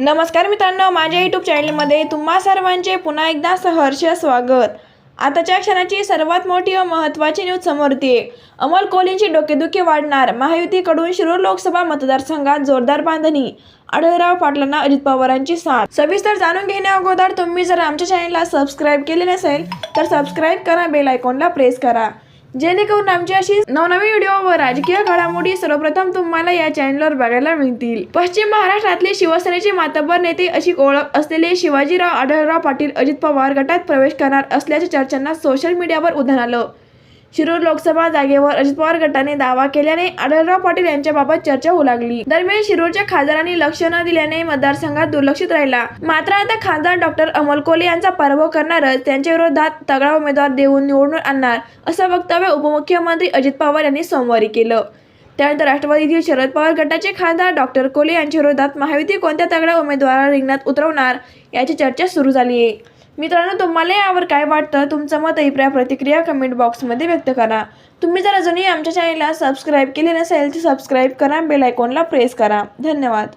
नमस्कार मित्रांनो माझ्या यूट्यूब चॅनलमध्ये तुम्हा सर्वांचे पुन्हा एकदा सहर्ष स्वागत. आताच्या क्षणाची सर्वात मोठी व महत्त्वाची न्यूज समोर येते. अमोल कोलींची डोकेदुखी वाढणार महायुतीकडून शिरूर लोकसभा मतदारसंघात जोरदार बांधणी आढळराव पाटलांना अजित पवारांची साथ. सविस्तर जाणून घेण्या अगोदर तुम्ही जर आमच्या चॅनलला सबस्क्राईब केले नसेल तर सबस्क्राईब करा बेल आयकॉनला प्रेस करा. जेणेकरून आमची अशी नवनवीन व्हिडिओ व राजकीय घडामोडी सर्वप्रथम तुम्हाला या चॅनलवर बघायला मिळतील. पश्चिम महाराष्ट्रातले शिवसेनेचे मातबर नेते अशी ओळख असलेले शिवाजीराव आढळराव पाटील अजित पवार गटात प्रवेश करणार असल्याच्या चर्चांना सोशल मीडियावर उधाण आलं. शिरूर लोकसभा जागेवर अजित पवार गटाने दावा केल्याने आढळराव पाटील यांच्याबाबत चर्चा होऊ लागली. दरम्यान शिरूरच्या खासदारांनी लक्ष न दिल्याने मतदारसंघात दुर्लक्षित राहिला. मात्र आता खासदार डॉक्टर अमोल कोले यांचा पराभव करणारच त्यांच्या विरोधात तगडा उमेदवार देऊन निवडणूक आणणार असं वक्तव्य उपमुख्यमंत्री अजित पवार यांनी सोमवारी केलं. त्यानंतर राष्ट्रवादीतील शरद पवार गटाचे खासदार डॉक्टर कोले यांच्या विरोधात महायुती कोणत्या तगड्या उमेदवाराला रिंगणात उतरवणार याची चर्चा सुरू झाली आहे मित्रांनो तुम्हाला यावर काय वाटतं? तुमचं मत अभिप्राय प्रतिक्रिया कमेंट बॉक्समध्ये व्यक्त करा. तुम्ही जर अजूनही आमच्या चॅनलला सबस्क्राईब केले नसेल तर सबस्क्राईब करा बेल आयकॉनला प्रेस करा. धन्यवाद.